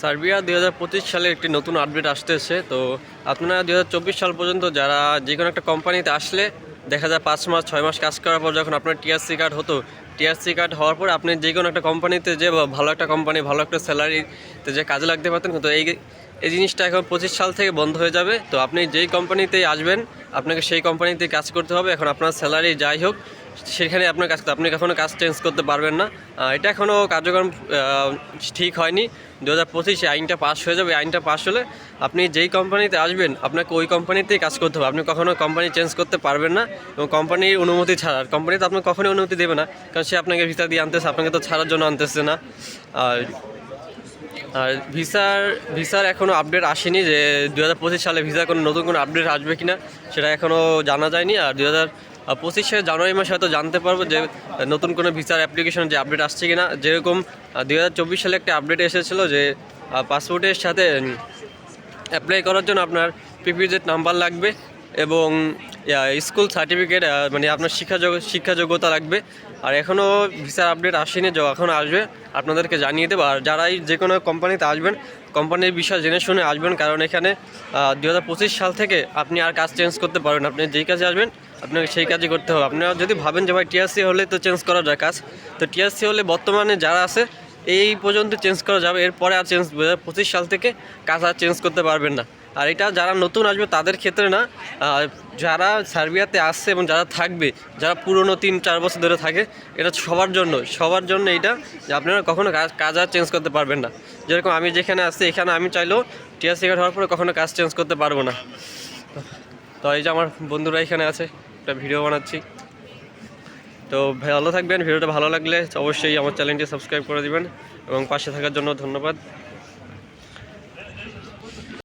Serbia দুই হাজার পঁচিশ সালে একটি নতুন আপডেট আসতেছে। তো আপনারা দুই হাজার চব্বিশ সাল পর্যন্ত যারা যে কোনো একটা কোম্পানিতে আসলে দেখা যায় পাঁচ মাস, ছয় মাস কাজ করার পর যখন আপনার টিআরসি কার্ড হতো টিআরসি কার্ড হওয়ার পর আপনি যে কোনো একটা কোম্পানিতে যে ভালো একটা কোম্পানি, ভালো একটা স্যালারিতে যে কাজে লাগতে পারতেন কিন্তু এই এই জিনিসটা এখন পঁচিশ সাল থেকে বন্ধ হয়ে যাবে। তো আপনি যেই কোম্পানিতেই আসবেন, আপনাকে সেই কোম্পানিতে কাজ করতে হবে। এখন আপনার স্যালারি যাই হোক সেখানে আপনার কাজ আপনি কখনো কাজ চেঞ্জ করতে পারবেন না। এটা এখনও কার্যক্রম ঠিক হয়নি। দু হাজার পঁচিশে আইনটা পাস হয়ে যাবে। আইনটা পাশ হলে আপনি যেই কোম্পানিতে আসবেন, আপনাকে ওই কোম্পানিতেই কাজ করতে হবে। আপনি কখনো কোম্পানি চেঞ্জ করতে পারবেন না এবং কোম্পানির অনুমতি ছাড়া। কোম্পানি তো আপনাকে কখনোই অনুমতি দেবে না। কারণ সে আপনাকে ভিসা দিয়ে আনতেছে, আপনাকে তো ছাড়ার জন্য আনতেছে না। আর আর ভিসার ভিসার এখনও আপডেট আসেনি যে দু হাজার পঁচিশ সালে ভিসার কোনো নতুন কোনো আপডেট আসবে কি না সেটা এখনও জানা যায়নি। আর দু হাজার পঁচিশে জানুয়ারি মাসে হয়তো জানতে পারব যে নতুন কোনো ভিসার অ্যাপ্লিকেশন যে আপডেট আসছে কি না যেরকম দু হাজার চব্বিশ সালে একটা আপডেট এসেছিল যে পাসপোর্টের সাথে অ্যাপ্লাই করার জন্য আপনার পিপিজেড নাম্বার লাগবে এবং স্কুল সার্টিফিকেট মানে আপনার শিক্ষাযোগ শিক্ষাযোগ্যতা লাগবে। আর এখনও ভিসার আপডেট আসেনি যখন আসবে। আপনাদেরকে জানিয়ে দেবো। আর যারাই যে কোনো কোম্পানিতে আসবেন কোম্পানির বিষয় জেনে শুনে আসবেন, কারণ এখানে দু হাজার পঁচিশ সাল থেকে আপনি আর কাজ চেঞ্জ করতে পারবেন আপনি যেই কাজে আসবেন আপনাকে সেই কাজই করতে হবে। আপনারা যদি ভাবেন যে ভাই টিআরসি হলে তো চেঞ্জ করা যায় কাজ, তো টিআরসি হলে বর্তমানে যারা আছে, এই পর্যন্ত চেঞ্জ করা যাবে। এরপরে আর চেঞ্জ দু পঁচিশ সাল থেকে কাজ আর চেঞ্জ করতে পারবেন না। আর এটা যারা নতুন আসবে, তাদের ক্ষেত্রে না যারা সার্বিয়াতে আসছে এবং যারা থাকবে, যারা পুরনো তিন, চার বছর ধরে থাকে, এটা সবার জন্য। সবার জন্য এইটা যে আপনারা কখনো কাজ কাজ আর চেঞ্জ করতে পারবেন না। যেরকম আমি যেখানে আসছি এখানে আমি চাইলেও টিআরসি কার্ড হওয়ার পরে কখনো কাজ চেঞ্জ করতে পারব না। তো এই যে আমার বন্ধুরা এখানে আছে, একটা ভিডিও বানাচ্ছি। তো ভালো থাকবেন, ভিডিওটা ভালো লাগলে অবশ্যই আমার চ্যানেলটি সাবস্ক্রাইব করে দেবেন এবং পাশে থাকার জন্য ধন্যবাদ।